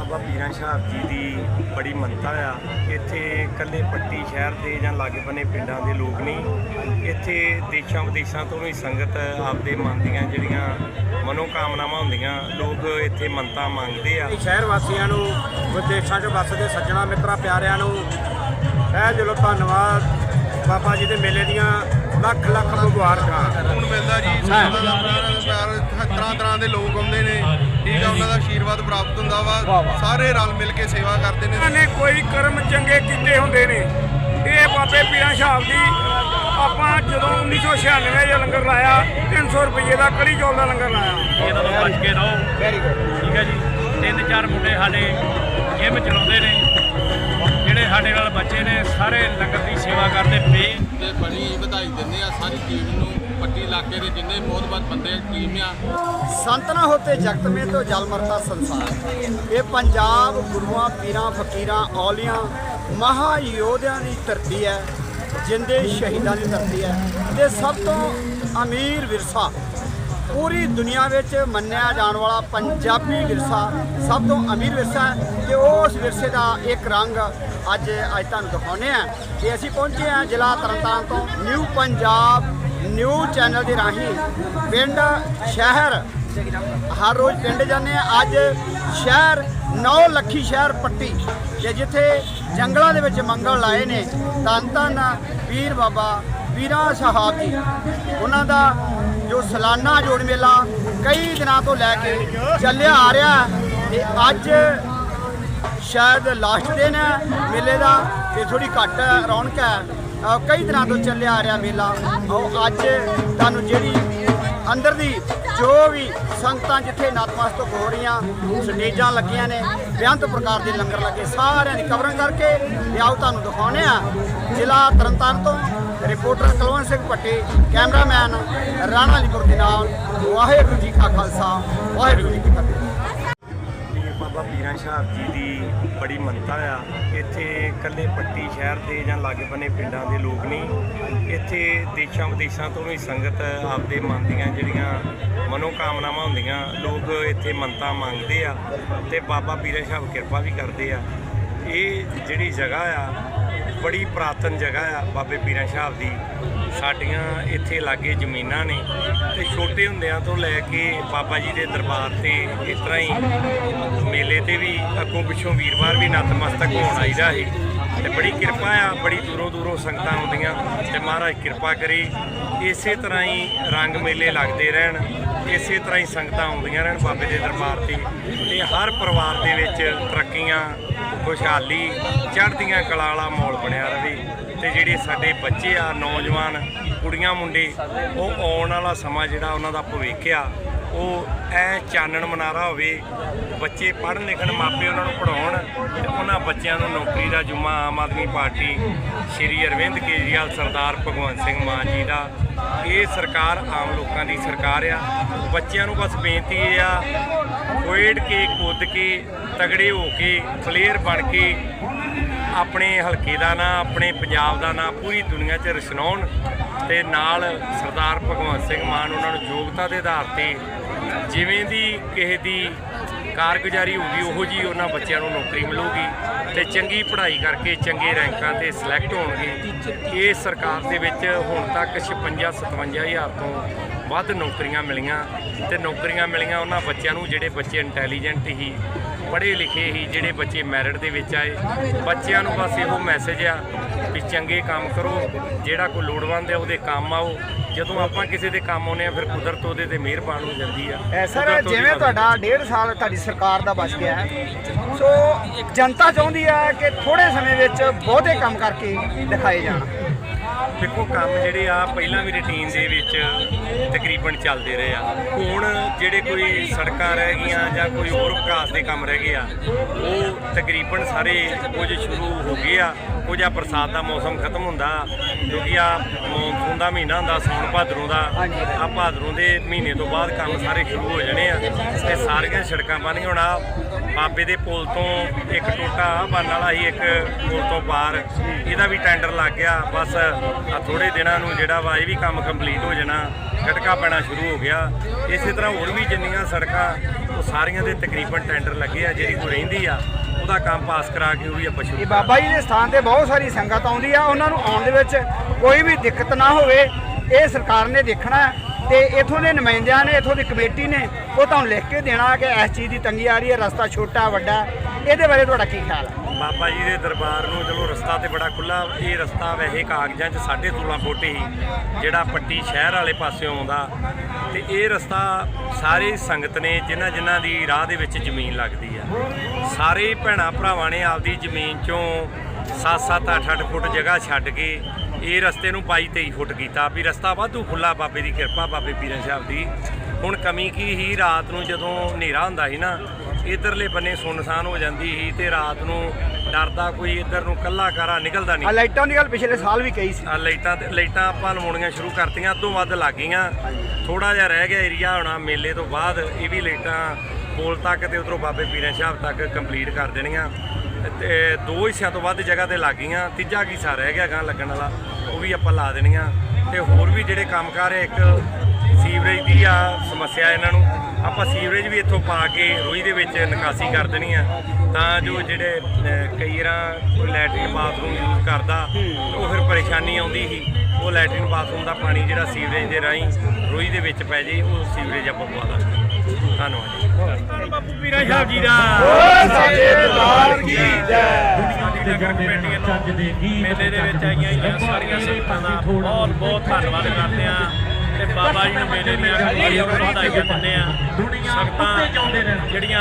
ਬਾਬਾ ਪੀਰਾਂ ਸ਼ਾਹ ਜੀ ਦੀ ਬੜੀ ਮੰਨਤਾ ਆ। ਇੱਥੇ ਕੱਲੇ ਪੱਟੀ ਸ਼ਹਿਰ ਦੇ ਜਾਂ ਲਾਗੇ ਬੰਨੇ ਪਿੰਡਾਂ ਦੇ ਲੋਕ ਨਹੀਂ। ਇੱਥੇ ਦੇਸ਼ਾਂ ਵਿਦੇਸ਼ਾਂ ਤੋਂ ਵੀ ਸੰਗਤ ਆਪਦੇ ਮਨ ਦੀਆਂ ਜਿਹੜੀਆਂ ਮਨੋਕਾਮਨਾਵਾਂ ਹੁੰਦੀਆਂ ਲੋਕ ਇੱਥੇ ਮੰਨਤਾ ਮੰਗਦੇ ਆ। ਸ਼ਹਿਰ ਵਾਸੀਆਂ ਨੂੰ ਵਿਦੇਸ਼ਾਂ 'ਚ ਵੱਸਦੇ ਸੱਜਣਾ ਮਿੱਤਰਾਂ ਪਿਆਰਿਆਂ ਨੂੰ ਇਹ ਦਿਲੋਂ ਧੰਨਵਾਦ। ਬਾਬਾ ਜੀ ਦੇ ਮੇਲੇ ਦੀਆਂ ਲੱਖ ਲੱਖ ਮੁਬਾਰਕਾਂ ਹੁਣ ਮਿਲਦਾ ਜੀ ਤਰ੍ਹਾਂ ਤਰ੍ਹਾਂ ਦੇ ਲੋਕ ਆਉਂਦੇ ਨੇ। ਠੀਕ ਆ ਉਹਨਾਂ ਦਾ ਆਸ਼ੀਰਵਾਦ ਪ੍ਰਾਪਤ ਹੁੰਦਾ ਵਾ। ਸਾਰੇ ਰਲ ਮਿਲ ਕੇ ਸੇਵਾ ਕਰਦੇ ਨੇ। ਇਹਨਾਂ ਨੇ ਕੋਈ ਕਰਮ ਚੰਗੇ ਕੀਤੇ ਹੁੰਦੇ ਨੇ। ਇਹ ਬਾਬੇ ਪੀਰਾਂ ਸ਼ਾਹ ਦੀ ਆਪਾਂ ਜਦੋਂ 1996 ਚ ਲੰਗਰ ਲਾਇਆ 300 ਰੁਪਏ ਦਾ ਕੜੀ ਚੌਲ ਦਾ ਲੰਗਰ ਲਾਇਆ। ਇਹਨਾਂ ਤੋਂ ਬਚ ਕੇ ਰਹੋ। ਵੈਰੀ ਗੁੱਡ ਠੀਕ ਹੈ ਜੀ। ਤਿੰਨ ਚਾਰ ਮੁੰਡੇ ਸਾਡੇ ਜਿਮ ਚਲਾਉਂਦੇ ਨੇ। ਜਿਹੜੇ ਸਾਡੇ ਨਾਲ ਬੱਚੇ ਨੇ ਸਾਰੇ ਲੰਗਰ ਦੀ ਸੇਵਾ ਕਰਦੇ ਪਏ। ਤੇ ਬੜੀ ਵਧਾਈ ਦਿੰਦੇ ਆ ਸਾਰੀ ਟੀਮ ਨੂੰ। ਪੱਟੀ ਇਲਾਕੇ ਦੇ ਜਿੰਨੇ ਬਹੁਤ ਬੰਦੇ, ਟੀਮ। ਆ ਸੰਤ ਹੋਤੇ ਜਗਤ ਮੇ ਤੋਂ ਜਲ ਮਰਤਾ ਸੰਸਾਰ। ਇਹ ਪੰਜਾਬ ਗੁਰੂਆਂ, ਪੀਰਾਂ, ਫਕੀਰਾਂ, ਔਲੀਆਂ ਮਹਾ ਯੋਧਿਆਂ ਦੀ ਧਰਤੀ ਹੈ, ਜਿੰਦੇ ਸ਼ਹੀਦਾਂ ਦੀ ਧਰਤੀ ਹੈ। ਤੇ ਸਭ ਤੋਂ ਅਮੀਰ ਵਿਰਸਾ ਪੂਰੀ ਦੁਨੀਆ ਵਿੱਚ ਮੰਨਿਆ ਜਾਣ ਵਾਲਾ ਪੰਜਾਬੀ ਵਿਰਸਾ ਸਭ ਤੋਂ ਅਮੀਰ ਵਿਰਸਾ ਹੈ ਤੇ ਉਸ ਵਿਰਸੇ ਦਾ ਇੱਕ ਰੰਗ ਅੱਜ ਅੱਜ ਤੁਹਾਨੂੰ ਦਿਖਾਉਂਦੇ ਆ ਤੇ ਅਸੀਂ ਪਹੁੰਚੇ ਆ ਜ਼ਿਲ੍ਹਾ ਤਰਨਤਾਰਨ ਤੋਂ, ਨਿਊ ਪੰਜਾਬ ਨਿਊਜ਼ ਚੈਨਲ ਦੇ ਰਾਹੀਂ ਪਿੰਡ, ਸ਼ਹਿਰ, ਹਰ ਰੋਜ਼ ਪਿੰਡ ਜਾਂਦੇ ਆ ਅੱਜ ਸ਼ਹਿਰ, ਨੌ ਲੱਖੀ ਸ਼ਹਿਰ ਪੱਟੀ ਤੇ ਜਿੱਥੇ ਜੰਗਲਾਂ ਦੇ ਵਿੱਚ ਮੰਗਲ ਲਾਏ ਨੇ। ਧੰਨ ਧੰਨ ਪੀਰ ਬਾਬਾ ਪੀਰਾਂ ਸਾਹਿਬ ਜੀ। ਉਹਨਾਂ ਦਾ ਜੋ ਸਾਲਾਨਾ ਜੋੜ ਮੇਲਾ ਕਈ ਦਿਨਾਂ ਤੋਂ ਲੈ ਕੇ ਚੱਲਿਆ ਆ ਰਿਹਾ ਹੈ ਤੇ ਅੱਜ ਸ਼ਾਇਦ ਲਾਸਟ ਦਿਨ ਹੈ ਮੇਲੇ ਦਾ ਤੇ ਥੋੜੀ ਘੱਟ ਰੌਣਕ ਹੈ। ਕਈ ਦਿਨਾਂ ਤੋਂ ਚੱਲਿਆ ਆ ਰਿਹਾ ਮੇਲਾ। ਉਹ ਅੱਜ ਤੁਹਾਨੂੰ ਜਿਹੜੀ ਅੰਦਰ ਦੀ ਜੋ ਵੀ ਸੰਗਤਾਂ ਜਿੱਥੇ ਨਤਮਸਤਕ ਹੋ ਰਹੀਆਂ, ਸਟੇਜਾਂ ਲੱਗੀਆਂ ਨੇ, ਬੇਅੰਤ ਪ੍ਰਕਾਰ ਦੇ ਲੰਗਰ ਲੱਗੇ, ਸਾਰਿਆਂ ਦੀ ਕਵਰਿੰਗ ਕਰਕੇ ਤੇ ਆਓ ਤੁਹਾਨੂੰ ਦਿਖਾਉਨੇ ਆ ਜ਼ਿਲ੍ਹਾ ਤਰਨਤਾਰਨ ਤੋਂ ਰਿਪੋਰਟਰ ਕੁਲਵੰਤ ਸਿੰਘ ਭੱਟੀ, ਕੈਮਰਾਮੈਨ ਰਾਣਾ ਅਲੀਪੁਰ ਦੇ ਨਾਲ, ਵਾਹਿਗੁਰੂ ਜੀ ਕਾ ਖਾਲਸਾ, ਵਾਹਿਗੁਰੂ ਜੀ ਕੀ ਫਤਿਹ। ਬਾਬਾ ਸ਼ਾਹ ਜੀ ਦੀ ਬੜੀ ਮੰਨਤਾ ਆ। ਇੱਥੇ ਇਕੱਲੇ ਪੱਟੀ ਸ਼ਹਿਰ ਦੇ ਜਾਂ ਲਾਗੇ ਬੰਨੇ ਪਿੰਡਾਂ ਦੇ ਲੋਕ ਨਹੀਂ। ਇੱਥੇ ਦੇਸ਼ਾਂ ਵਿਦੇਸ਼ਾਂ ਤੋਂ ਵੀ ਸੰਗਤ ਆਪਦੇ ਮਨ ਦੀਆਂ ਜਿਹੜੀਆਂ ਮਨੋਕਾਮਨਾਵਾਂ ਹੁੰਦੀਆਂ, ਲੋਕ ਇੱਥੇ ਮੰਨਤਾ ਮੰਗਦੇ ਆ ਤੇ ਬਾਬਾ ਪੀਰਾਂ ਸ਼ਾਹ ਕਿਰਪਾ ਵੀ ਕਰਦੇ ਆ। ਇਹ ਜਿਹੜੀ ਜਗ੍ਹਾ ਆ ਬੜੀ ਪ੍ਰਾਤਨ ਜਗ੍ਹਾ ਆ ਬਾਬੇ ਪੀਰਾਂ ਸਾਹਿਬ ਦੀ। ਸਾਡੀਆਂ ਇੱਥੇ ਲਾਗੇ ਜ਼ਮੀਨਾਂ ਨੇ ਤੇ ਛੋਟੇ ਹੁੰਦਿਆਂ ਤੋਂ ਲੈ ਕੇ ਬਾਬਾ ਜੀ ਦੇ ਦਰਬਾਰ ਤੇ ਇਸ ਤਰ੍ਹਾਂ ਹੀ ਮੇਲੇ ਤੇ ਵੀ ਅੱਗੋਂ ਪਿੱਛੋਂ ਵੀਰਵਾਰ ਵੀ ਨਤਮਸਤਕ ਹੋਣ ਆਈਦਾ ਹੈ ਤੇ ਬੜੀ ਕਿਰਪਾ ਆ, ਬੜੀ ਦੂਰੋਂ ਦੂਰੋਂ ਸੰਗਤਾਂ ਆਉਂਦੀਆਂ ਤੇ ਮਹਾਰਾਜ ਕਿਰਪਾ ਕਰੇ, ਇਸੇ ਤਰ੍ਹਾਂ ਹੀ ਰੰਗ ਮੇਲੇ ਲੱਗਦੇ ਰਹਿਣ, ਇਸੇ ਤਰ੍ਹਾਂ ਹੀ ਸੰਗਤਾਂ ਆਉਂਦੀਆਂ ਰਹਿਣ ਬਾਬੇ ਦੇ ਦਰਬਾਰ ਤੇ ਤੇ ਹਰ ਪਰਿਵਾਰ ਦੇ ਵਿੱਚ ਤਰੱਕੀਆਂ ਖੁਸ਼ਹਾਲੀ, ਚੜ੍ਹਦੀਆਂ ਕਲਾ ਵਾਲਾ ਮਾਹੌਲ ਬਣਿਆ ਰਵੇ ਤੇ ਜਿਹੜੇ ਸਾਡੇ ਬੱਚੇ ਆ, ਨੌਜਵਾਨ, ਕੁੜੀਆਂ, ਮੁੰਡੇ, ਉਹ ਆਉਣ ਵਾਲਾ ਸਮਾਂ ਜਿਹੜਾ ਉਹਨਾਂ ਦਾ ਭਵਿੱਖ ਆ ਉਹ ਐ ਚਾਨਣ ਮਨਾਰਾ ਹੋਵੇ, ਬੱਚੇ ਪੜ੍ਹਨ ਲਿਖਣ ਮਾਪੇ ਉਹਨਾਂ ਨੂੰ ਪੜਾਉਣ ਤੇ ਉਹਨਾਂ ਬੱਚਿਆਂ ਨੂੰ ਨੌਕਰੀ ਦਾ ਜੁਮਾ ਆਮ ਆਦਮੀ ਪਾਰਟੀ ਸ਼੍ਰੀ ਅਰਵਿੰਦ ਕੇਜਰੀਵਾਲ, ਸਰਦਾਰ ਭਗਵੰਤ ਸਿੰਘ ਮਾਨ ਜੀ ਦਾ। ਇਹ ਸਰਕਾਰ ਆਮ ਲੋਕਾਂ ਦੀ ਸਰਕਾਰ ਆ। ਬੱਚਿਆਂ ਨੂੰ ਬਸ ਬੇਨਤੀ ਇਹ ਆ ਖੇਡ ਕੇ, ਕੁੱਦ ਕੇ, ਤਗੜੇ ਹੋ ਕੇ ਪਲੇਅਰ ਬਣ ਕੇ ਆਪਣੇ ਹਲਕੇ ਦਾ ਨਾਂ, ਆਪਣੇ ਪੰਜਾਬ ਦਾ ਨਾਂ ਪੂਰੀ ਦੁਨੀਆ 'ਚ ਰਛਨਾਉਣ ਤੇ ਨਾਲ ਸਰਦਾਰ ਭਗਵੰਤ ਸਿੰਘ ਮਾਨ, ਉਹਨਾਂ ਨੂੰ ਯੋਗਤਾ ਦੇ ਆਧਾਰ ਤੇ ਜਿਵੇਂ ਦੀ ਕਿਸੇ ਦੀ ਕਾਰਗੁਜ਼ਾਰੀ ਹੋਊਗੀ ਉਹੋ ਜੀ ਉਹਨਾਂ ਬੱਚਿਆਂ ਨੂੰ ਨੌਕਰੀ ਮਿਲੂਗੀ ਤੇ ਚੰਗੀ ਪੜ੍ਹਾਈ ਕਰਕੇ ਚੰਗੇ ਰੈਂਕਾਂ ਤੇ ਸਿਲੈਕਟ ਹੋਣਗੇ। ਇਹ ਸਰਕਾਰ ਦੇ ਵਿੱਚ ਹੁਣ ਤੱਕ 56 57000 ਤੋਂ ਵੱਧ ਨੌਕਰੀਆਂ ਮਿਲੀਆਂ ਤੇ ਨੌਕਰੀਆਂ ਮਿਲੀਆਂ ਉਹਨਾਂ ਬੱਚਿਆਂ ਨੂੰ, ਜਿਹੜੇ ਬੱਚੇ ਇੰਟੈਲੀਜੈਂਟ ਹੀ ਪੜ੍ਹੇ ਲਿਖੇ ਹੀ ਜਿਹੜੇ ਬੱਚੇ ਮੈਰਿਟ ਦੇ ਵਿੱਚ ਆਏ ਬੱਚਿਆਂ ਨੂੰ ਬਸ ਇਹੋ ਮੈਸੇਜ ਆ ਵੀ ਚੰਗੇ ਕੰਮ ਕਰੋ ਜਿਹੜਾ ਕੋਈ ਲੋੜਵੰਦ ਹੈ ਉਹਦੇ ਕੰਮ ਆਓ। ਜਦੋਂ ਆਪਾਂ ਕਿਸੇ ਦੇ ਕੰਮ ਆਉਂਦੇ ਆ ਫਿਰ ਕੁਦਰਤ ਉਹਦੇ ਤੇ ਮਿਹਰਬਾਨ ਹੋ ਜਾਂਦੀ ਆ। ਸਰ ਜਿਵੇਂ ਤੁਹਾਡਾ ਡੇਢ ਸਾਲ ਤੁਹਾਡੀ ਸਰਕਾਰ ਦਾ ਬਚ ਗਿਆ ਸੋ ਜਨਤਾ ਚਾਹੁੰਦੀ ਹੈ ਕਿ ਥੋੜੇ ਸਮੇਂ ਵਿੱਚ ਬਹੁਤੇ ਕੰਮ ਕਰਕੇ ਦਿਖਾਏ ਜਾਣ। ਦੇਖੋ, ਕੰਮ ਜਿਹੜੇ ਆ ਪਹਿਲਾਂ ਵੀ ਰੁਟੀਨ ਦੇ ਵਿੱਚ ਤਕਰੀਬਨ ਚੱਲਦੇ ਰਹੇ ਆ। ਹੁਣ ਜਿਹੜੇ ਕੋਈ ਸੜਕਾਂ ਰਹਿ ਗਈਆਂ ਜਾਂ ਕੋਈ ਹੋਰ ਵਿਕਾਸ ਦੇ ਕੰਮ ਰਹਿ ਗਏ ਆ, ਉਹ ਤਕਰੀਬਨ ਸਾਰੇ ਕੁਝ ਸ਼ੁਰੂ ਹੋ ਗਏ ਆ। ਕੁਝ ਆ ਬਰਸਾਤ ਦਾ ਮੌਸਮ ਖਤਮ ਹੁੰਦਾ, ਕਿਉਂਕਿ ਆ ਮੌਨਸੂਨ ਦਾ ਮਹੀਨਾ ਹੁੰਦਾ ਸੌਣ ਭਾਦਰੋਂ ਦਾ। ਆ ਭਾਦਰੋਂ ਦੇ ਮਹੀਨੇ ਤੋਂ ਬਾਅਦ ਕੰਮ ਸਾਰੇ ਸ਼ੁਰੂ ਹੋ ਜਾਣੇ ਆ ਤੇ ਸਾਰੀਆਂ ਸੜਕਾਂ ਬਣੀਆਂ ਹੁਣ ਆ ਬਾਬੇ ਦੇ ਪੁਲ ਤੋਂ ਇੱਕ ਟੋਟਾ ਬਣਨ ਵਾਲਾ ਹੀ ਇੱਕ ਪੁਲ ਤੋਂ ਬਾਹਰ। ਇਹਦਾ ਵੀ ਟੈਂਡਰ ਲੱਗ ਗਿਆ। ਬਸ ਆ ਥੋੜੇ ਦਿਨਾਂ ਨੂੰ ਜਿਹੜਾ ਵਾ, ਇਹ ਵੀ ਕੰਮ ਕੰਪਲੀਟ ਹੋ ਜਾਣਾ ਗਟਕਾ ਪੈਣਾ ਸ਼ੁਰੂ ਹੋ ਗਿਆ। ਇਸੇ ਤਰ੍ਹਾਂ ਹੋਰ ਵੀ ਜਿੰਨੀਆਂ ਸੜਕਾਂ, ਉਹ ਸਾਰੀਆਂ ਦੇ ਤਕਰੀਬਨ ਟੈਂਡਰ ਲੱਗੇ ਆ, ਜਿਹੜੀ ਕੋਈ ਰਹਿੰਦੀ ਆ, ਉਹਦਾ ਕੰਮ ਪਾਸ ਕਰਾ ਕੇ ਉਹ ਵੀ ਆਪਾਂ ਸ਼ੁਰੂ ਇਹ ਬਾਬਾ ਜੀ ਦੇ ਸਥਾਨ ਤੇ ਬਹੁਤ ਸਾਰੀ ਸੰਗਤ ਆਉਂਦੀ ਆ, ਉਹਨਾਂ ਨੂੰ ਆਉਣ ਦੇ ਵਿੱਚ ਕੋਈ ਵੀ ਦਿੱਕਤ ਨਾ ਹੋਵੇ। ਇਹ ਸਰਕਾਰ ਨੇ ਦੇਖਣਾ ਤੇ ਇਥੋਂ ਦੇ ਨੁਮਾਇੰਦਿਆਂ ਨੇ, ਇਥੋਂ ਦੀ ਕਮੇਟੀ ਨੇ, ਉਹ ਤੁਹਾਨੂੰ ਲਿਖ ਕੇ ਦੇਣਾ ਕਿ ਇਸ ਚੀਜ਼ ਦੀ ਤੰਗੀ ਆ ਰਹੀ ਹੈ, ਰਸਤਾ ਛੋਟਾ, ਵੱਡਾ। ਇਹਦੇ ਬਾਰੇ ਤੁਹਾਡਾ ਕੀ ਖਿਆਲ ਹੈ? ਬਾਬਾ ਜੀ ਦੇ ਦਰਬਾਰ ਨੂੰ ਚਲੋ ਰਸਤਾ ਤੇ ਬੜਾ ਖੁੱਲਾ ਇਹ ਰਸਤਾ ਵੈਸੇ ਕਾਗਜ਼ਾਂ 'ਚ 16.5 ਫੁੱਟ ਹੀ, ਜਿਹੜਾ ਪੱਟੀ ਸ਼ਹਿਰ ਵਾਲੇ ਪਾਸਿਓਂ ਆਉਂਦਾ। ਤੇ ਇਹ ਰਸਤਾ ਸਾਰੇ ਸੰਗਤ ਨੇ, ਜਿਨ੍ਹਾਂ ਜਿਨ੍ਹਾਂ ਦੀ ਰਾਹ ਦੇ ਵਿੱਚ ਜ਼ਮੀਨ ਲੱਗਦੀ ਆ। ਸਾਰੇ ਭੈਣਾਂ ਭਰਾਵਾਂ ਨੇ ਆਪਦੀ ਜ਼ਮੀਨ 'ਚੋਂ 7-7 8-8 ਫੁੱਟ ਜਗ੍ਹਾ ਛੱਡ ਕੇ ਇਹ ਰਸਤੇ ਨੂੰ 22-23 ਫੁੱਟ ਕੀਤਾ। ਵੀ ਰਸਤਾ ਵਾਧੂ ਖੁੱਲਾ ਬਾਬੇ ਦੀ ਕਿਰਪਾ ਬਾਬੇ ਪੀਰਾਂ ਸਾਹਿਬ ਦੀ। ਹੁਣ ਕਮੀ ਕੀ ਹੀ ਰਾਤ ਨੂੰ ਜਦੋਂ ਹਨੇਰਾ ਹੁੰਦਾ ਸੀ ਨਾ ਇਧਰਲੇ ਬੰਨੇ ਸੁੰਨਸਾਨ ਹੋ ਜਾਂਦੀ ਸੀ ਤੇ ਰਾਤ ਨੂੰ ਡਰਦਾ ਕੋਈ ਇਧਰ ਨੂੰ ਕੱਲਾ ਕਾਰਾ ਨਿਕਲਦਾ ਆ ਨਹੀਂ ਲਾਈਟਾਂ ਦੀ ਗੱਲ ਪਿਛਲੇ ਸਾਲ ਵੀ ਕਹੀ ਸੀ। ਆ ਲਾਈਟਾਂ ਤੇ ਲਾਈਟਾਂ ਆਪਾਂ ਲਵਾਉਣੀਆਂ ਸ਼ੁਰੂ ਕਰਤੀਆਂ ਅੱਧੋਂ ਵੱਧ ਲੱਗ ਗਈਆਂ। ਥੋੜਾ ਜਿਹਾ ਰਹਿ ਗਿਆ ਏਰੀਆ ਹੋਣਾ ਮੇਲੇ ਤੋਂ ਬਾਅਦ ਇਹ ਵੀ ਲਾਈਟਾਂ ਪੋਲ ਤੱਕ ਤੇ ਉਧਰੋਂ ਬਾਬੇ ਪੀਰਾਂ ਸਾਹਿਬ ਤੱਕ ਕੰਪਲੀਟ ਕਰ ਦੇਣੀਆਂ। ਤੇ ਦੋ ਹਿੱਸਿਆਂ ਤੋਂ ਵੱਧ ਜਗ੍ਹਾ ਤੇ ਲੱਗ ਗਈਆਂ। ਤੀਜਾ ਹਿੱਸਾ ਰਹਿ ਗਿਆ ਗਾਂ ਲੱਗਣ ਵਾਲਾ। ਵੀ ਆਪਾਂ ਲਾ ਦੇਣੀਆਂ ਤੇ ਹੋਰ ਵੀ ਜਿਹੜੇ ਕੰਮਕਾਰ ਹੈ ਇੱਕ ਸੀਵਰੇਜ ਦੀ ਆ ਸਮੱਸਿਆ ਇਹਨਾਂ ਨੂੰ। ਆਪਾਂ ਸੀਵਰੇਜ ਵੀ ਇੱਥੋਂ ਪਾ ਕੇ ਰੋਈ ਦੇ ਵਿੱਚ ਨਿਕਾਸੀ ਕਰ ਦੇਣੀ ਆ। ਤਾਂ ਜੋ ਜਿਹੜੇ ਕਈ ਵਾਰਾਂ ਕੋਈ ਲੈਟਰਿਨ ਬਾਥਰੂਮ ਯੂਜ਼ ਕਰਦਾ ਉਹ ਫਿਰ ਪਰੇਸ਼ਾਨੀ ਆਉਂਦੀ ਸੀ। ਉਹ ਲੈਟਰਿਨ ਬਾਥਰੂਮ ਦਾ ਪਾਣੀ ਜਿਹੜਾ ਸੀਵਰੇਜ ਦੇ ਰਾਹੀਂ ਰੋਈ ਦੇ ਵਿੱਚ ਪੈ ਜੇ ਉਹ ਸੀਵਰੇਜ ਆਪਾਂ ਪਵਾ ਦਾਂਗੇ। ਧੰਨਵਾਦ ਜੀ। ਬਾਪੂ ਪੀਰਾ ਸਾਹਿਬ ਜੀ ਦਾ। ਤੇ ਜਾਂਦੇ ਰਹਿਣਾ ਚੱਜ ਦੇ ਗੀਤ ਮੇਲੇ ਦੇ ਵਿੱਚ ਆਈਆਂ ਸਾਰੀਆਂ ਸੰਗਤਾਂ ਦਾ ਬਹੁਤ ਬਹੁਤ ਧੰਨਵਾਦ ਕਰਦੇ ਆ ਬਾਬਾ ਜੀ ਨੂੰ ਮੇਲੇ ਦੀਆਂ ਖੁਸ਼ੀਆਂ ਵਧਾਈਆਂ ਦਿੰਦੇ ਆ। ਸੰਗਤਾਂ ਜਿਹੜੀਆਂ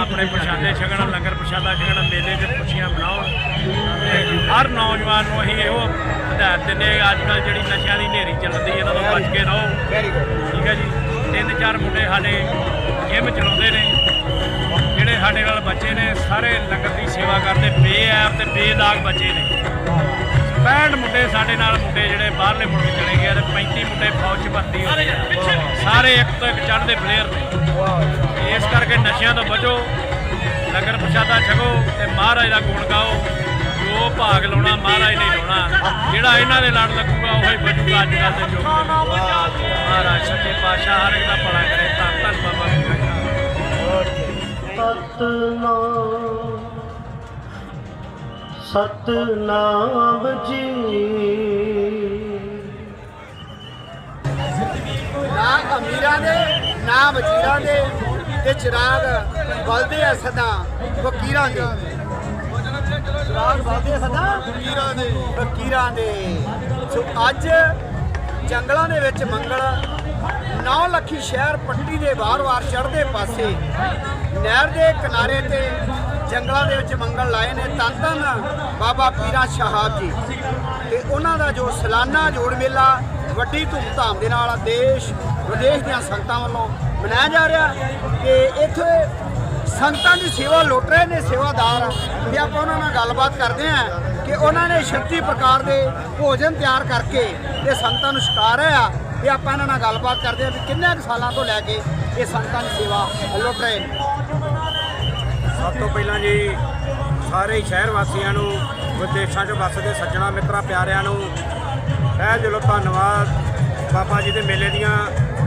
ਆਪਣੇ ਪ੍ਰਸ਼ਾਦੇ ਛਕਣ ਲੰਗਰ ਪ੍ਰਸ਼ਾਦਾ ਛਕਣ ਮੇਲੇ ਦੇ ਖੁਸ਼ੀਆਂ ਮਨਾਉਣ। ਤੇ ਹਰ ਨੌਜਵਾਨ ਨੂੰ ਅਸੀਂ ਇਹੋ ਹਦਾਇਤ ਦਿੰਦੇ ਆ ਅੱਜ ਕੱਲ ਜਿਹੜੀ ਨਸ਼ਿਆਂ ਦੀ ਹਨੇਰੀ ਚੱਲਦੀ ਇਹਨਾਂ ਤੋਂ ਬਚ ਕੇ ਰਹੋ। ਠੀਕ ਹੈ ਜੀ। ਤਿੰਨ ਚਾਰ ਮੁੰਡੇ ਸਾਡੇ ਜਿਮ ਚਲਾਉਂਦੇ ਨੇ ਜਿਹੜੇ ਸਾਡੇ ਨਾਲ ਬੱਚੇ ਨੇ ਸਾਰੇ ਲੰਗਰ ਦੀ ਸੇਵਾ ਕਰਦੇ ਬੇਐਬ ਤੇ ਬੇਦਾਗ ਬੱਚੇ ਨੇ। 65 ਮੁੰਡੇ ਸਾਡੇ ਨਾਲ ਮੁੰਡੇ ਜਿਹੜੇ ਬਾਹਰਲੇ ਮੁੰਡੇ ਚਲੇ ਗਏ ਆ ਤੇ 35 ਮੁੰਡੇ ਫੌਜ 'ਚ ਭਰਤੀ ਹੋ ਗਏ ਸਾਰੇ ਇੱਕ ਤੋਂ ਇੱਕ ਚੜ੍ਹਦੇ ਪਲੇਅਰ ਨੇ। ਇਸ ਕਰਕੇ ਨਸ਼ਿਆਂ ਤੋਂ ਬਚੋ ਲੰਗਰ ਪ੍ਰਸ਼ਾਦਾ ਛਕੋ ਤੇ ਮਹਾਰਾਜ ਦਾ ਗੁਣ ਗਾਓ। ਜੋ ਭਾਗ ਲਾਉਣਾ ਮਹਾਰਾਜ ਨੇ ਲਾਉਣਾ। ਜਿਹੜਾ ਇਹਨਾਂ ਦੇ ਲੜ ਲੱਗੂਗਾ, ਉਹ ਹੀ ਬਚੂਗਾ ਅੱਜ ਕੱਲ੍ਹ ਦੇ ਯੁੱਗ ਮਹਾਰਾਜ ਸੱਚੇ ਪਾਤਸ਼ਾਹ ਹਰ ਇੱਕ ਦਾ ਭਲਾ ਕਰੇ। ਧੰਨ ਧੰਨ ਬਾਬਾ ਜੀ ਸਤਨਾਮ। ਸਤਨਾਮ ਜੀ। ਨਾ ਅਮੀਰਾਂ ਦੇ ਨਾ ਵਜ਼ੀਰਾਂ ਦੇ ਤੇ ਚਿਰਾਗ ਬਲਦੇ ਆ ਸਦਾ ਫਕੀਰਾਂ ਦੇ। ਚਿਰਾਗ ਬਲਦੇ ਆ ਸਦਾ ਫਕੀਰਾਂ ਦੇ। ਫਕੀਰਾਂ ਦੇ। ਸੋ ਅੱਜ ਜੰਗਲਾਂ ਦੇ ਵਿੱਚ ਮੰਗਲ 9 ਲੱਖੀ ਸ਼ਹਿਰ ਪੱਟੀ ਦੇ ਬਾਹਰ-ਬਾਹਰ ਚੜ੍ਹਦੇ ਪਾਸੇ, ਨਹਿਰ ਦੇ ਕਿਨਾਰੇ ਤੇ ਜੰਗਲਾਂ ਦੇ ਵਿੱਚ ਮੰਗਣ ਲਾਏ ਨੇ ਤਨ ਤਨ ਬਾਬਾ ਪੀਰਾ ਸ਼ਹਾਬ ਜੀ। ਤੇ ਉਹਨਾਂ ਦਾ ਜੋ ਸਾਲਾਨਾ ਜੋੜ ਮੇਲਾ ਵੱਡੀ ਧੂਮਧਾਮ ਦੇ ਨਾਲ ਦੇਸ਼ ਵਿਦੇਸ਼ ਦੀਆਂ ਸੰਗਤਾਂ ਵੱਲੋਂ ਮਨਾਇਆ ਜਾ ਰਿਹਾ ਤੇ ਇੱਥੇ ਸੰਗਤਾਂ ਦੀ ਸੇਵਾ ਲੁੱਟ ਰਹੇ ਨੇ, ਸੇਵਾਦਾਰ। ਤੇ ਆਪਾਂ ਉਹਨਾਂ ਨਾਲ ਗੱਲਬਾਤ ਕਰਦੇ ਹਾਂ ਕਿ ਉਹਨਾਂ ਨੇ 36 ਪ੍ਰਕਾਰ ਦੇ ਭੋਜਨ ਤਿਆਰ ਕਰਕੇ ਇਹ ਸੰਗਤਾਂ ਨੂੰ ਛਕਾ ਰਹੇ ਆ। ਤੇ ਆਪਾਂ ਇਹਨਾਂ ਨਾਲ ਗੱਲਬਾਤ ਕਰਦੇ ਹਾਂ ਵੀ ਕਿੰਨੇ ਕੁ ਸਾਲਾਂ ਤੋਂ ਲੈ ਕੇ ਇਹ ਸੰਗਤਾਂ ਦੀ ਸੇਵਾ ਲੁੱਟ ਰਹੇ ਨੇ। ਸਭ ਤੋਂ ਪਹਿਲਾਂ ਜੀ ਸਾਰੇ ਸ਼ਹਿਰ ਵਾਸੀਆਂ ਨੂੰ ਵਿਦੇਸ਼ਾਂ 'ਚ ਵੱਸਦੇ ਸੱਜਣਾ ਮਿੱਤਰਾਂ ਪਿਆਰਿਆਂ ਨੂੰ ਇਹ ਦਿਲੋਂ ਧੰਨਵਾਦ। ਬਾਬਾ ਜੀ ਦੇ ਮੇਲੇ ਦੀਆਂ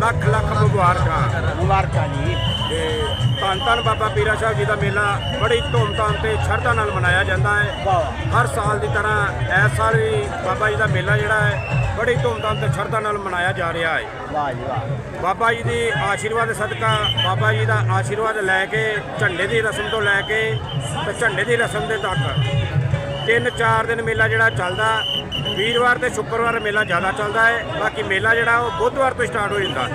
ਲੱਖ ਲੱਖ ਮੁਬਾਰਕਾਂ। ਮੁਬਾਰਕਾਂ ਜੀ। ਤੇ ਧੰਨ ਧੰਨ ਬਾਬਾ ਪੀਰਾ ਸਾਹਿਬ ਜੀ ਦਾ ਮੇਲਾ ਬੜੀ ਧੂਮਧਾਮ ਤੇ ਸ਼ਰਧਾ ਨਾਲ ਮਨਾਇਆ ਜਾਂਦਾ ਹੈ। ਹਰ ਸਾਲ ਦੀ ਤਰ੍ਹਾਂ ਇਸ ਸਾਲ ਵੀ ਬਾਬਾ ਜੀ ਦਾ ਮੇਲਾ ਜਿਹੜਾ ਹੈ ਬੜੀ ਧੂਮਧਾਮ ਤੇ ਸ਼ਰਧਾ ਨਾਲ ਮਨਾਇਆ ਜਾ ਰਿਹਾ ਹੈ। ਵਾਹ ਜੀ ਵਾਹ। ਬਾਬਾ ਜੀ ਦੀ ਆਸ਼ੀਰਵਾਦ ਸਦਕਾ ਬਾਬਾ ਜੀ ਦਾ ਆਸ਼ੀਰਵਾਦ ਲੈ ਕੇ ਝੰਡੇ ਦੀ ਰਸਮ ਤੋਂ ਲੈ ਕੇ ਤੇ ਝੰਡੇ ਦੀ ਰਸਮ ਦੇ ਤੱਕ ਤਿੰਨ ਚਾਰ ਦਿਨ ਮੇਲਾ ਜਿਹੜਾ ਚੱਲਦਾ ਵੀਰਵਾਰ ਤੇ ਸ਼ੁੱਕਰਵਾਰ ਮੇਲਾ ਜ਼ਿਆਦਾ ਚੱਲਦਾ ਹੈ ਬਾਕੀ ਮੇਲਾ ਜਿਹੜਾ ਉਹ ਬੁੱਧਵਾਰ ਤੋਂ ਸਟਾਰਟ ਹੋ ਜਾਂਦਾ।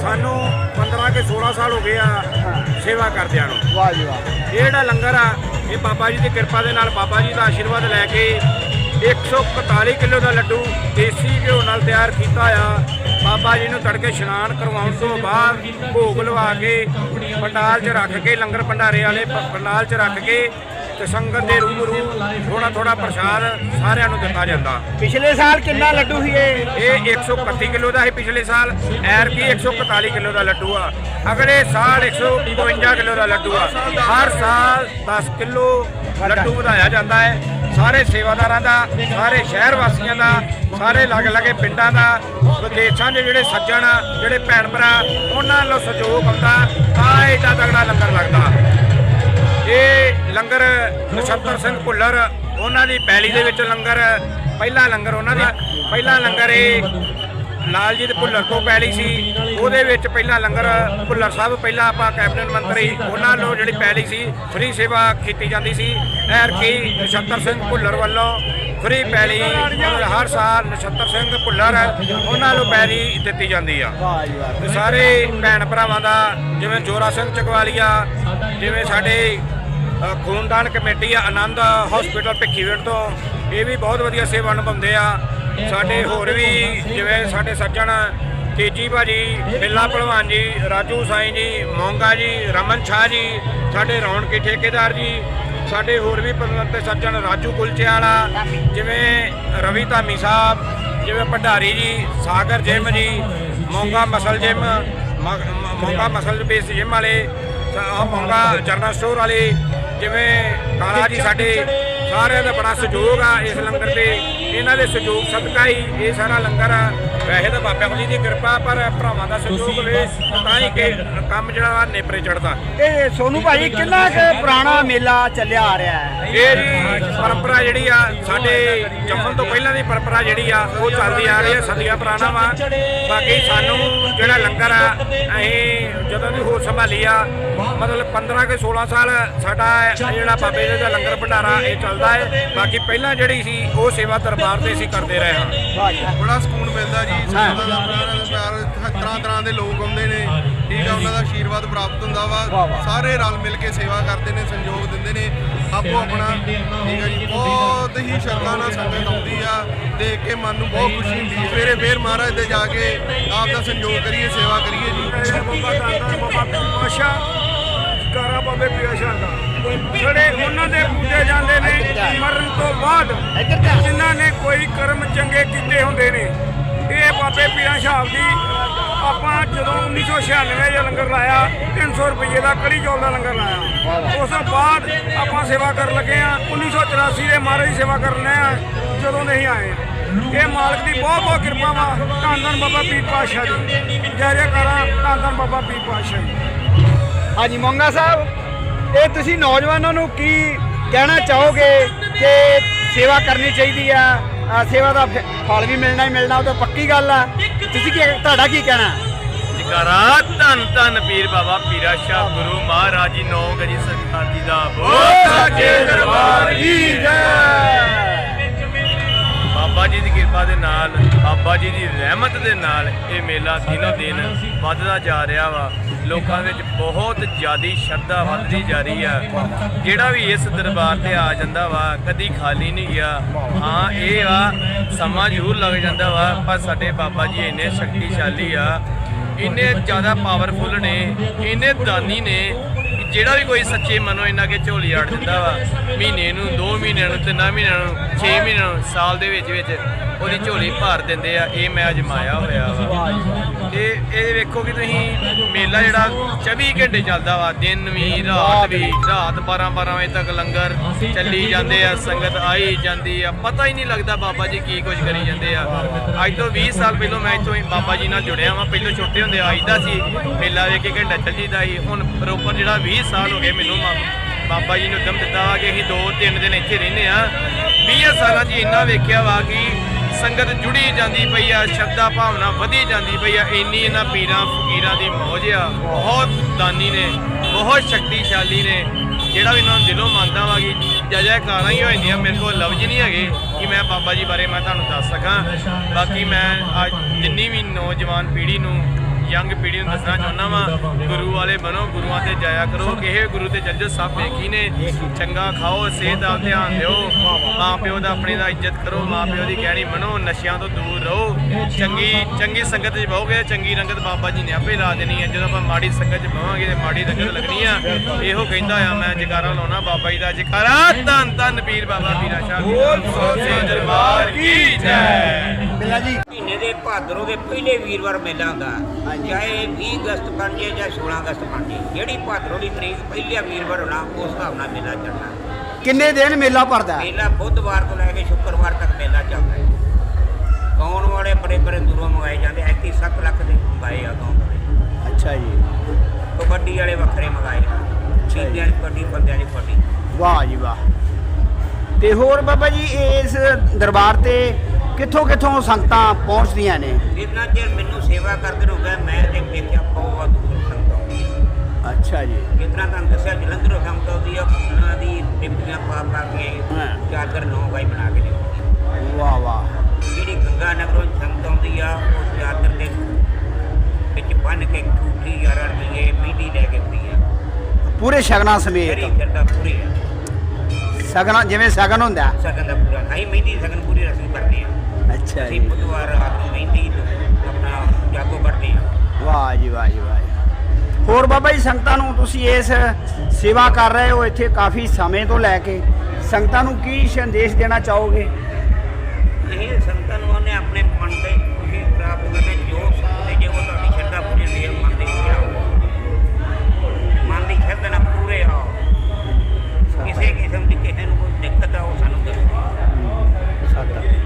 ਸਾਨੂੰ 15 ਕੇ 16 ਸਾਲ ਹੋ ਗਏ ਆ ਸੇਵਾ ਕਰਦਿਆਂ ਨੂੰ। ਵਾਹ ਜੀ ਵਾਹ। ਇਹ ਜਿਹੜਾ ਲੰਗਰ ਆ ਇਹ ਬਾਬਾ ਜੀ ਦੀ ਕਿਰਪਾ ਦੇ ਨਾਲ ਬਾਬਾ ਜੀ ਦਾ ਆਸ਼ੀਰਵਾਦ ਲੈ ਕੇ 141 ਕਿਲੋ ਦਾ ਲੱਡੂ ਦੇਸੀ ਘਿਓ ਨਾਲ ਤਿਆਰ ਕੀਤਾ ਆ। ਬਾਬਾ ਜੀ ਨੂੰ ਤੜਕੇ ਇਸ਼ਨਾਨ ਕਰਵਾਉਣ ਤੋਂ ਬਾਅਦ ਭੋਗ ਲਵਾ ਕੇ ਪੰਡਾਲ 'ਚ ਰੱਖ ਕੇ ਲੰਗਰ ਭੰਡਾਰੇ ਵਾਲੇ ਪੰਡਾਲ 'ਚ ਰੱਖ ਕੇ ਤੇ ਸੰਗਤ ਦੇ ਰੂਬਰੂ ਥੋੜਾ ਥੋੜਾ ਪ੍ਰਸ਼ਾਦ ਸਾਰਿਆਂ ਨੂੰ ਦਿੱਤਾ ਜਾਂਦਾ। ਪਿਛਲੇ ਸਾਲ ਕਿੰਨਾ ਲੱਡੂ ਸੀ ਇਹ? ਇਹ 131 ਕਿਲੋ ਦਾ ਸੀ ਪਿਛਲੇ ਸਾਲ। ਐਰ ਕੀ 141 ਕਿਲੋ ਦਾ ਲੱਡੂ ਆ। ਅਗਲੇ ਸਾਲ 152 ਕਿਲੋ ਦਾ ਲੱਡੂ ਆ। ਹਰ ਸਾਲ 10 ਕਿਲੋ ਲੱਡੂ ਵਧਾਇਆ ਜਾਂਦਾ ਹੈ। ਸਾਰੇ ਸੇਵਾਦਾਰਾਂ ਦਾ, ਸਾਰੇ ਸ਼ਹਿਰ ਵਾਸੀਆਂ ਦਾ, ਸਾਰੇ ਲੱਗ ਲਗੇ ਪਿੰਡਾਂ ਦਾ, ਵਿਦੇਸ਼ਾਂ ਦੇ ਜਿਹੜੇ ਸੱਜਣ, ਜਿਹੜੇ ਭੈਣ ਭਰਾ, ਉਹਨਾਂ ਨੂੰ ਸਹਿਯੋਗ ਹੁੰਦਾ ਤਾਂ ਏਡਾ ਤਗੜਾ ਲੰਗਰ ਲੱਗਦਾ। ਇਹ ਲੰਗਰ ਨਛੱਤਰ ਸਿੰਘ ਭੁੱਲਰ, ਉਹਨਾਂ ਦੀ ਪੈਲੀ ਦੇ ਵਿੱਚ ਲੰਗਰ, ਪਹਿਲਾ ਲੰਗਰ ਉਹਨਾਂ ਦੀ, ਪਹਿਲਾ ਲੰਗਰ ਇਹ ਲਾਲਜੀਤ ਭੁੱਲਰ ਤੋਂ ਪੈਲੀ ਸੀ। ਉਹਦੇ ਵਿੱਚ ਪਹਿਲਾਂ ਲੰਗਰ ਭੁੱਲਰ ਸਾਹਿਬ, ਪਹਿਲਾਂ ਆਪਾਂ ਕੈਬਨਿਟ ਮੰਤਰੀ, ਉਹਨਾਂ ਨੂੰ ਜਿਹੜੀ ਪੈਲੀ ਸੀ, ਫ੍ਰੀ ਸੇਵਾ ਕੀਤੀ ਜਾਂਦੀ ਸੀ। ਐਰ ਕੀ ਨਛੱਤਰ ਸਿੰਘ ਭੁੱਲਰ ਵੱਲੋਂ ਫ੍ਰੀ ਪੈਲੀ ਹਰ ਸਾਲ ਨਛੱਤਰ ਸਿੰਘ ਭੁੱਲਰ ਉਹਨਾਂ ਨੂੰ ਪੈਲੀ ਦਿੱਤੀ ਜਾਂਦੀ ਆ। ਸਾਰੇ ਭੈਣ ਭਰਾਵਾਂ ਦਾ, ਜਿਵੇਂ ਜੋਰਾ ਸਿੰਘ ਚਕਵਾਲੀਆ, ਜਿਵੇਂ ਸਾਡੇ ਖੂਨਦਾਨ ਕਮੇਟੀ ਆ, ਆਨੰਦ ਹਸਪੀਟਲ ਭਿੱਖੀਵਿੰਡ ਤੋਂ, ਇਹ ਵੀ ਬਹੁਤ ਵਧੀਆ ਸੇਵਾ ਨਿਭਾਉਂਦੇ ਆ। ਸਾਡੇ ਹੋਰ ਵੀ ਜਿਵੇਂ ਸਾਡੇ ਸੱਜਣ ਤੇਜੀ ਭਾਜੀ, ਬਿੱਲਾ ਭਲਵਾਨ ਜੀ, ਰਾਜੂ ਸਾਈਂ ਜੀ, ਮੋਂਗਾ ਜੀ, ਰਮਨ ਸ਼ਾਹ ਜੀ, ਸਾਡੇ ਰੌਣਕੀ ਠੇਕੇਦਾਰ ਜੀ, ਸਾਡੇ ਹੋਰ ਵੀ ਪਤਵੰਤੇ ਸੱਜਣ, ਰਾਜੂ ਕੁਲਚੇ ਵਾਲਾ ਜਿਵੇਂ ਰਵੀ ਧਾਮੀ ਸਾਹਿਬ, ਜਿਵੇਂ ਭੰਡਾਰੀ ਜੀ, ਸਾਗਰ ਜਿਮ ਜੀ, ਮੋਂਗਾ ਮਸਲ ਜਿਮ, ਮ- ਮੋਂਗਾ ਮਸਲ ਬੇਸ ਜਿਮ ਵਾਲੇ ਆ ਮੋਂਗਾ ਜਰਨਲ ਸਟੋਰ ਵਾਲੇ, ਜਿਵੇਂ ਕਾਲਾ ਜੀ ਸਾਡੇ ਸਾਰਿਆਂ ਦਾ ਬੜਾ ਸਹਿਯੋਗ ਆ ਇਸ ਲੰਗਰ ਤੇ ਇਹਨਾਂ ਦੇ ਸਹਿਯੋਗ ਸਦਕਾ ਹੀ ਇਹ ਸਾਰਾ ਲੰਗਰ ਵੈਸੇ ਤਾਂ ਬਾਬਾ ਜੀ ਦੀ ਕਿਰਪਾ ਪਰ ਭਰਾਵਾਂ ਦਾ ਸਹਿਯੋਗ ਵੇ ਤਾਂ ਹੀ ਕਿ ਕੰਮ ਜਿਹੜਾ ਨੇਪਰੇ ਚੜਦਾ ਇਹ ਸੋਨੂ ਭਾਈ ਕਿੰਨਾ ਕੁ ਪੁਰਾਣਾ ਮੇਲਾ ਚੱਲਿਆ ਆ ਰਿਹਾ ਹੈ? ਇਹ ਜੀ ਪਰੰਪਰਾ ਜਿਹੜੀ ਆ ਸਾਡੇ ਜੰਮਣ ਤੋਂ ਪਹਿਲਾਂ ਦੀ ਪਰੰਪਰਾ ਜਿਹੜੀ ਆ ਉਹ ਚੱਲਦੀ ਆ ਰਹੀ ਹੈ ਸਦੀਆਂ ਪੁਰਾਣਾ ਵਾ। ਬਾਕੀ ਸਾਨੂੰ ਜਿਹੜਾ ਲੰਗਰ ਆ ਅਸੀਂ ਜਦੋਂ ਦੀ ਹੋਸ਼ ਸੰਭਾਲੀ ਆ ਮਤਲਬ 15 ਕੇ 16 ਸਾਲ ਸਾਡਾ ਇਹ ਜਿਹੜਾ ਬਾਬੇ ਜੀ ਦਾ ਲੰਗਰ ਭੰਡਾਰਾ ਇਹ ਚੱਲਦਾ ਹੈ। ਬਾਕੀ ਪਹਿਲਾਂ ਜਿਹੜੀ ਸੀ ਉਹ ਸੇਵਾ ਦਰਬਾਰ ਤੇ ਅਸੀਂ ਕਰਦੇ ਰਹੇ ਹਾਂ। ਬੜਾ ਸਕੂਨ ਮਿਲਦਾ ਜੀ। ਸੰਗਤਾਂ ਦਾ ਪਿਆਰ ਪਿਆਰ ਤਰ੍ਹਾਂ ਤਰ੍ਹਾਂ ਦੇ ਲੋਕ ਆਉਂਦੇ ਨੇ। ਠੀਕ ਆ ਉਹਨਾਂ ਦਾ ਆਸ਼ੀਰਵਾਦ ਪ੍ਰਾਪਤ ਹੁੰਦਾ ਵਾ। ਸਾਰੇ ਰਲ ਮਿਲ ਕੇ ਸੇਵਾ ਕਰਦੇ ਨੇ ਸੰਯੋਗ ਦਿੰਦੇ ਨੇ। ਆਪੋ ਆਪਣਾ ਠੀਕ ਆ ਜੀ। ਬਹੁਤ ਹੀ ਸ਼ਰਧਾ ਨਾਲ ਸੰਗਤ ਆਉਂਦੀ ਆ। ਦੇਖ ਕੇ ਮਨ ਨੂੰ ਬਹੁਤ ਖੁਸ਼ੀ ਹੁੰਦੀ ਹੈ ਸਵੇਰੇ ਫੇਰ ਮਹਾਰਾਜ ਦੇ ਜਾ ਕੇ ਆਪ ਦਾ ਸੰਯੋਗ ਕਰੀਏ ਸੇਵਾ ਕਰੀਏ ਜੀ। ਬਾਬਾ ਦਾਦਾ ਬਾਬਾ ਪਾਸ਼ਾ ਕਾਰਾ ਬਾਬੇ ਪਿਆਸ਼ਾ ਦਾ। ਜਿਹੜੇ ਉਹਨਾਂ ਦੇ ਪੂਜੇ ਜਾਂਦੇ ਨੇ ਮਰਨ ਤੋਂ ਬਾਅਦ ਜਿਨ੍ਹਾਂ ਨੇ ਕੋਈ ਕਰਮ ਚੰਗੇ ਕੀਤੇ ਹੁੰਦੇ ਨੇ ਇਹ ਬਾਬੇ ਪੀਰਾਂ ਸ਼ਾਹ ਦੀ ਆਪਾਂ ਜਦੋਂ 1996 ਦਾ ਲੰਗਰ ਲਾਇਆ 300 ਰੁਪਏ ਦਾ ਕੜੀ ਚੌਲ ਦਾ ਲੰਗਰ ਲਾਇਆ। ਉਸ ਤੋਂ ਬਾਅਦ ਆਪਾਂ ਸੇਵਾ ਕਰਨ ਲੱਗੇ ਆ 1984 ਦੇ ਮਹਾਰਾਜ ਦੀ ਸੇਵਾ ਕਰਨ ਆ ਜਦੋਂ ਨਹੀਂ ਆਏ ਇਹ ਮਾਲਕ ਦੀ ਬਹੁਤ ਬਹੁਤ ਕਿਰਪਾ ਵਾ ਧੰਨ ਧੰਨ ਬਾਬਾ ਪੀਰ ਪਾਤਸ਼ਾਹ ਜੀ। ਜੈ ਜੈਕਾਰਾ ਧੰਨ ਧੰਨ ਬਾਬਾ ਪੀਰ ਪਾਤਸ਼ਾਹ ਜੀ। ਹਾਂਜੀ ਮੰਗਾ ਸਾਹਿਬ। ਇਹ ਤੁਸੀਂ ਨੌਜਵਾਨਾਂ ਨੂੰ ਕੀ ਕਹਿਣਾ ਚਾਹੋਗੇ ਕਿ ਸੇਵਾ ਕਰਨੀ ਚਾਹੀਦੀ ਆ? ਸੇਵਾ ਦਾ ਫਲ ਵੀ ਮਿਲਣਾ ਹੀ ਮਿਲਣਾ ਉਹ ਤਾਂ ਪੱਕੀ ਗੱਲ ਆ। ਤੁਸੀਂ ਕੀ ਤੁਹਾਡਾ ਕੀ ਕਹਿਣਾ? ਜਕਾਰਾ ਧੰਨ ਧੰਨ ਪੀਰ ਬਾਬਾ ਪੀਰਾ ਸ਼ਾਹ ਗੁਰੂ ਮਹਾਰਾਜ ਜੀ ਨੌ ਗਜੀ ਸਰਕਾਰ ਜੀ ਦਾ ਬੋਲ ਸੱਚੇ ਦਰਬਾਰ ਕੀ ਬਾਬਾ ਜੀ ਦੀ ਕਿਰਪਾ ਦੇ ਨਾਲ ਬਾਬਾ ਜੀ ਦੀ ਰਹਿਮਤ ਦੇ ਨਾਲ ਇਹ ਮੇਲਾ ਦਿਨੋ ਦਿਨ ਵੱਧਦਾ ਜਾ ਰਿਹਾ ਵਾ। ਲੋਕਾਂ ਵਿੱਚ ਬਹੁਤ ਜ਼ਿਆਦੀ ਸ਼ਰਧਾ ਵੱਧਦੀ ਜਾ ਰਹੀ ਆ। ਜਿਹੜਾ ਵੀ ਇਸ ਦਰਬਾਰ ਤੇ ਆ ਜਾਂਦਾ ਵਾ, ਕਦੀ ਖਾਲੀ ਨਹੀਂ ਗਿਆ। ਹਾਂ, ਇਹ ਆ, ਸਮਾਂ ਜ਼ਰੂਰ ਲੱਗ ਜਾਂਦਾ ਵਾ, ਪਰ ਸਾਡੇ ਬਾਬਾ ਜੀ ਇੰਨੇ ਸ਼ਕਤੀਸ਼ਾਲੀ ਆ। ਇੰਨੇ ਜ਼ਿਆਦਾ ਪਾਵਰਫੁਲ ਨੇ, ਇੰਨੇ ਦਾਨੀ ਨੇ ਜਿਹੜਾ ਵੀ ਕੋਈ ਸੱਚੇ ਮਨੋਂ ਇਹਨਾਂ ਕੇ ਝੋਲੀ ਆੜ ਦਿੰਦਾ ਵਾ, ਮਹੀਨੇ ਨੂੰ 2 ਮਹੀਨਿਆਂ ਨੂੰ ਤਿੰਨਾਂ ਮਹੀਨਿਆਂ ਨੂੰ 6 ਮਹੀਨਿਆਂ ਨੂੰ, ਸਾਲ ਦੇ ਵਿੱਚ ਵਿੱਚ ਉਹਦੀ ਝੋਲੀ ਭਰ ਦਿੰਦੇ ਆ, ਇਹ ਮੈਂ ਅਜਮਾਇਆ ਹੋਇਆ ਵਾ। ਤੇ ਇਹ ਵੇਖੋ ਕਿ ਤੁਸੀਂ ਮੇਲਾ ਜਿਹੜਾ 24 ਘੰਟੇ ਚੱਲਦਾ ਵਾ, ਦਿਨ ਵੀ, ਰਾਤ ਵੀ, ਰਾਤ 12 12 ਵਜੇ ਤੱਕ ਲੰਗਰ ਚੱਲੀ ਜਾਂਦੇ ਆ, ਸੰਗਤ ਆਈ ਜਾਂਦੀ ਆ। ਪਤਾ ਹੀ ਨਹੀਂ ਲੱਗਦਾ ਬਾਬਾ ਜੀ ਕੀ ਕੁਝ ਕਰੀ ਜਾਂਦੇ ਆ। ਅੱਜ ਤੋਂ 20 ਸਾਲ ਪਹਿਲਾਂ ਮੈਂ ਇੱਥੋਂ ਬਾਬਾ ਜੀ ਨਾਲ ਜੁੜਿਆ ਵਾਂ, ਪਹਿਲਾਂ ਛੋਟੇ ਹੁੰਦੇ ਆਈਦਾ ਸੀ, ਮੇਲਾ ਵੇਖ ਕੇ ਘੰਟਾ ਚੱਲ ਜੀਦਾ ਸੀ। ਹੁਣ ਪ੍ਰੋਪਰ ਜਿਹੜਾ 20 ਸਾਲ ਹੋ ਗਏ ਮੈਨੂੰ ਮਾ- ਬਾਬਾ ਜੀ ਨੂੰ ਉਦਮ ਦਿੱਤਾ ਵਾ ਕਿ ਅਸੀਂ 2-3 ਦਿਨ ਇੱਥੇ ਰਹਿੰਦੇ ਆ। 20 ਸਾਲਾਂ 'ਚ ਇੰਨਾ ਵੇਖਿਆ ਵਾ ਕਿ ਸੰਗਤ ਜੁੜੀ ਜਾਂਦੀ ਪਈ ਆ, ਸ਼ਰਧਾ ਭਾਵਨਾ ਵਧੀ ਜਾਂਦੀ ਪਈ ਆ, ਇੰਨੀ ਇਹਨਾਂ ਪੀਰਾਂ, ਫਕੀਰਾਂ ਦੀ ਮੌਜ ਆ। ਬਹੁਤ ਦਾਨੀ ਨੇ, ਬਹੁਤ ਸ਼ਕਤੀਸ਼ਾਲੀ ਨੇ, ਜਿਹੜਾ ਵੀ ਇਹਨਾਂ ਨੂੰ ਦਿਲੋਂ ਮੰਨਦਾ ਵਾ ਕਿ ਜੈ ਜੈਕਾਰਾਂ ਹੀ ਹੋ ਜਾਂਦੀਆਂ ਮੇਰੇ ਕੋਲ ਲਫ਼ਜ਼ ਨਹੀਂ ਹੈਗੇ, ਕਿ ਮੈਂ ਬਾਬਾ ਜੀ ਬਾਰੇ ਮੈਂ ਤੁਹਾਨੂੰ ਦੱਸ ਸਕਾਂ। ਬਾਕੀ ਮੈਂ ਅੱਜ ਜਿੰਨੀ ਵੀ ਨੌਜਵਾਨ ਪੀੜ੍ਹੀ ਨੂੰ ਯੰਗ ਪੀੜ੍ਹੀ ਨੂੰ ਦੱਸਣਾ ਚਾਹੁੰਦਾ ਵਾਂ ਗੁਰੂ ਵਾਲੇ ਬਣੋ ਗੁਰੂਆਂ ਤੇ ਜਾਇਆ ਕਰੋ ਕਿਸੇ ਗੁਰੂ ਤੇ ਜੱਜ ਸਭ ਵੇਖੀ ਨੇ। ਚੰਗਾ ਖਾਓ ਸਿਹਤ ਦਾ ਧਿਆਨ ਦਿਓ। ਮਾਂ ਪਿਓ ਦਾ ਆਪਣੇ ਦਾ ਇੱਜ਼ਤ ਕਰੋ ਮਾਂ ਪਿਓ ਦੀ ਕਹਿਣੀ ਮੰਨੋ ਨਸ਼ਿਆਂ ਤੋਂ ਦੂਰ ਰਹੋ। ਚੰਗੀ ਚੰਗੀ ਸੰਗਤ 'ਚ ਬਹੋਗੇ ਚੰਗੀ ਰੰਗਤ ਬਾਬਾ ਜੀ ਨੇ ਆਪੇ ਲਾ ਦੇਣੀ ਹੈ। ਜਦੋਂ ਆਪਾਂ ਮਾੜੀ ਸੰਗਤ 'ਚ ਬਹਾਂਗੇ ਤੇ ਮਾੜੀ ਰੰਗਤ ਲੱਗਣੀ ਆ ਇਹੋ ਕਹਿੰਦਾ ਆ ਮੈਂ ਜਕਾਰਾ ਲਾਉਣਾ ਬਾਬਾ ਜੀ ਦਾ ਜਕਾਰਾ। ਧੰਨ ਧੰਨ ਪੀਰ ਬਾਬਾ ਪੀਰਾ ਸ਼ਾਹ ਬੋਲ ਸੋਚੇ ਦਰਬਾਰ ਕੀ ਜੈ। ਬਿੱਲਾ ਜੀ ਮਹੀਨੇ ਦੇ ਭਾਦਰੋਂ ਦੇ ਪਹਿਲੇ ਵੀਰਵਾਰ ਮੇਲਾ ਹੁੰਦਾ। ਚਾਹੇ 20 ਅਗਸਤ ਬਣ ਜੇ ਜਾਂ 16 ਅਗਸਤ ਬਣ ਜੇ ਜਿਹੜੀ ਭਾਦਰੋਂ ਦੀ ਤਰੀਕ ਪਹਿਲਾ ਵੀਰਵਾਰ ਹੋਣਾ ਉਸ ਹਿਸਾਬ ਨਾਲ ਮੇਲਾ ਚੱਲਣਾ ਕਿੰਨੇ ਦਿਨ ਮੇਲਾ ਭਰਦਾ? ਮੇਲਾ ਬੁੱਧਵਾਰ ਤੋਂ ਲੈ ਕੇ ਸ਼ੁੱਕਰਵਾਰ ਤੱਕ ਮੇਲਾ ਚੱਲਦਾ ਹੈ। ਗਾਉਣ ਵਾਲੇ ਬੜੇ ਬੜੇ ਦੂਰੋਂ ਮੰਗਾਏ ਜਾਂਦੇ ਐ ਕਿ 7 ਲੱਖ ਦੇ ਮੰਗਾਏ ਆ ਗਾਉਣ ਵਾਲੇ। ਅੱਛਾ ਜੀ। ਕਬੱਡੀ ਵਾਲੇ ਵੱਖਰੇ ਮੰਗਾਏ ਚੀਜ਼ਾਂ ਦੀ ਕਬੱਡੀ ਬੰਦਿਆਂ ਦੀ ਕਬੱਡੀ। ਵਾਹ ਜੀ ਵਾਹ। ਤੇ ਹੋਰ ਬਾਬਾ ਜੀ ਇਸ ਦਰਬਾਰ ਤੇ ਕਿੱਥੋਂ ਕਿੱਥੋਂ ਸੰਗਤਾਂ ਪਹੁੰਚਦੀਆਂ ਨੇ? ਜਿੰਨਾ ਚਿਰ ਮੈਨੂੰ ਸੇਵਾ ਕਰਦੇ ਗਏ ਮੈਂ ਤੇ ਵੇਖਿਆ ਬਹੁਤ ਦੂਰ ਸੰਗਤ ਅੱਛਾ ਜੀ। ਤਰ੍ਹਾਂ ਤੁਹਾਨੂੰ ਦੱਸਿਆ ਜਲੰਧਰੋਂ ਸੰਗਤ ਆਉਂਦੀ ਆ ਉਹਨਾਂ ਦੀ ਟਿੱਪੀਆਂ ਪਾ ਪਾ ਕੇ। ਚਾਦਰ ਨੌ ਬਾਈ ਬਣਾ ਕੇ ਲਿਆਉਂਦੀ। ਵਾਹ ਵਾਹ। ਗੰਗਾ ਨਗਰੋਂ ਸੰਗਤ ਆਉਂਦੀ ਆ ਉਹ ਚਾਦਰ ਦੇ ਵਿੱਚ ਬੰਨ ਕੇ ਠੂਠੀ ਯਾਰਾਂ ਰੁਪਈਏ ਮਹਿੰਦੀ ਲੈ ਕੇ ਆ। ਪੂਰੇ ਸ਼ਗਨਾਂ ਜਿਹੜੀ ਸਮੇਤ ਫਿਰਦਾ ਪੂਰੀ ਆ। ਸਗਨ ਜਿਵੇਂ ਸਗਨ ਹੁੰਦਾ। ਸਗਨ ਦਾ ਪੂਰਾ ਅਸੀਂ ਮਹਿੰਦੀ ਸਗਨ ਪੂਰੀ ਰਸਮ ਕਰਦੇ ਆ। ਅੱਛਾ ਅਸੀਂ ਜੀ। ਬੁੱਧਵਾਰ ਰਾਤ ਨੂੰ ਮਹਿੰਦੀ ਆਪਣਾ ਜਾਗੋ ਕਰਦੇ ਆ। ਵਾਹ ਜੀ ਵਾਹ ਜੀ ਵਾਹ ਜੀ। ਹੋਰ ਬਾਬਾ ਜੀ ਸੰਗਤਾਂ ਨੂੰ ਤੁਸੀਂ ਇਸ ਸੇਵਾ ਕਰ ਰਹੇ ਹੋ ਇੱਥੇ ਕਾਫੀ ਸਮੇਂ ਤੋਂ ਲੈ ਕੇ। ਸੰਗਤਾਂ ਨੂੰ ਕੀ ਸੰਦੇਸ਼ ਦੇਣਾ ਚਾਹੋਗੇ? ਇਹ ਸੰਤਾਂ ਨੂੰ ਉਹਨੇ ਆਪਣੇ ਮਨ ਦੇ ਖੁਸ਼ੀ ਪ੍ਰਾਪਤ ਕਰਨੇ ਜੋ ਸਕਦੇ ਜੇ ਉਹ ਤੁਹਾਡੀ ਸ਼ਰਧਾ ਪੂਰੀ ਹੁੰਦੀ ਹੈ ਮਨ ਦੀ ਆਓ ਮਨ ਦੀ ਸ਼ਰਧਾ ਨਾਲ ਪੂਰੇ ਆਓ। ਕਿਸੇ ਕਿਸਮ ਦੀ ਕਿਸੇ ਨੂੰ ਕੋਈ ਦਿੱਕਤ ਆ ਉਹ ਸਾਨੂੰ ਦੱਸੋ।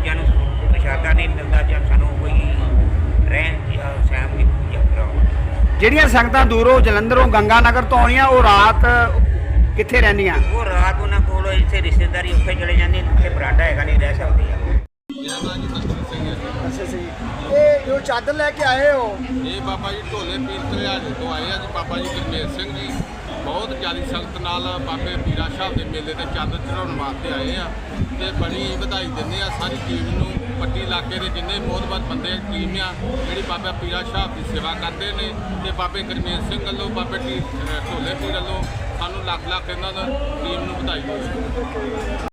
ਜਾਂ ਨੂੰ ਪ੍ਰਸ਼ਾਦਾ ਨਹੀਂ ਮਿਲਦਾ ਜਾਂ ਸਾਨੂੰ ਕੋਈ ਰਹਿਣ ਜਾਂ ਸ਼ਾਮ ਦੀ ਪੂਜਾ ਕਰਾਓ। ਜਿਹੜੀਆਂ ਸੰਗਤਾਂ ਦੂਰੋਂ ਜਲੰਧਰੋਂ ਗੰਗਾ ਨਗਰ ਤੋਂ ਆਉਣੀਆਂ ਉਹ ਰਾਤ ਕਿੱਥੇ ਰਹਿੰਦੀਆਂ? ਉਹ ਰਾਤ ਉਹਨਾਂ ਕੋਲ ਇੱਥੇ ਰਿਸ਼ਤੇਦਾਰੀ ਉੱਥੇ ਚਲੇ ਜਾਂਦੇ ਨੇ ਉੱਥੇ ਬਰਾਂਡਾ ਹੈਗਾ ਨਹੀਂ ਰਹਿ ਸਕਦੀ ਆ ਮੇਰਾ ਨਾਮ ਜੀ ਸਤਿੰਦਰ ਸਿੰਘ ਹੈ ਜੀ। ਅੱਛਾ ਜੀ ਇਹ ਜੋ ਚਾਦਰ ਲੈ ਕੇ ਆਏ ਹੋ? ਇਹ ਬਾਬਾ ਜੀ ਢੋਲੇ ਪੀਰ ਤਰਿਆਜ ਤੋਂ ਆਏ ਆ ਜੀ, ਬਾਬਾ ਜੀ ਗੁਰਮੇਲ ਸਿੰਘ ਜੀ। ਬਹੁਤ ਜ਼ਿਆਦਾ ਸੰਗਤ ਨਾਲ ਬਾਬੇ ਪੀਰਾ ਸਾਹਿਬ ਦੇ ਮੇਲੇ ਤੇ ਚਾਦਰ ਚੜਾਉਣ ਵਾਸਤੇ ਆਏ ਆ ਤੇ ਬੜੀ ਵਧਾਈ ਦਿੰਦੇ ਆ ਸਾਰੀ ਟੀਮ ਨੂੰ। ਪੱਟੀ ਇਲਾਕੇ ਦੇ ਜਿੰਨੇ ਮੋਹਤਬਰ ਬੰਦੇ ਟੀਮ ਆ, ਜਿਹੜੀ ਬਾਬਾ ਪੀਰਾ ਸਾਹਿਬ ਦੀ ਸੇਵਾ ਕਰਦੇ ਨੇ ਤੇ ਬਾਬੇ ਗੁਰਮੇਲ ਸਿੰਘ ਵੱਲੋਂ, ਬਾਬੇ ਢੋਲੇ ਪੀਰ ਵੱਲੋਂ ਸਾਨੂੰ ਲੱਖ ਲੱਖ ਇਹਨਾਂ ਦਾ ਟੀਮ ਨੂੰ ਵਧਾਈ ਦਿੰਦੇ